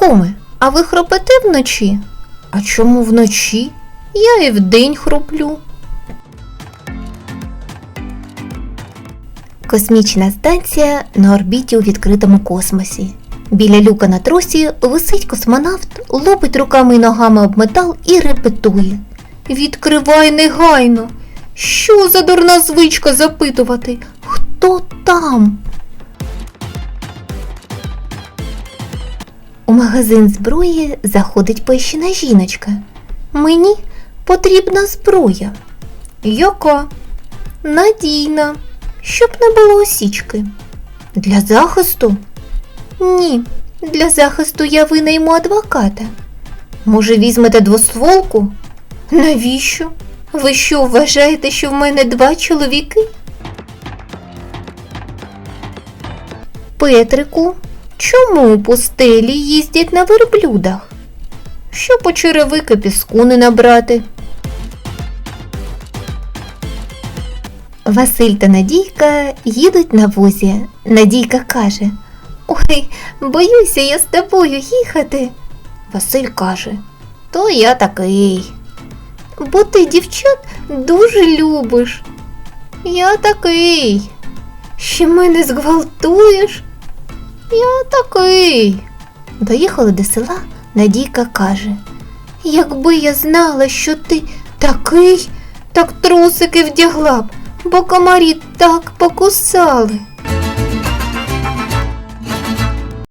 Куме, а ви хропете вночі? А чому вночі? Я і вдень хроплю. Космічна станція на орбіті у відкритому космосі. Біля люка на тросі висить космонавт, лопить руками і ногами об метал і репетує. Відкривай негайно. Що за дурна звичка запитувати? Хто там? У магазин зброї заходить пещена жіночка. Мені потрібна зброя. Яка? Надійна, щоб не було осічки. Для захисту? Ні, для захисту я винайму адвоката. Може, візьмете двостволку? Навіщо? Ви що вважаєте, що в мене два чоловіки? Петрику, чому пустелі їздять на верблюдах? Щоб у черевики піску не набрати. Василь та Надійка їдуть на возі. Надійка каже: Ой, боюся я з тобою їхати. Василь каже: То я такий. Бо ти дівчат дуже любиш. Я такий. Ще мене зґвалтуєш. Я такий. Доїхали до села, Надійка каже: Якби я знала, що ти такий, так трусики вдягла б, бо комарі так покусали.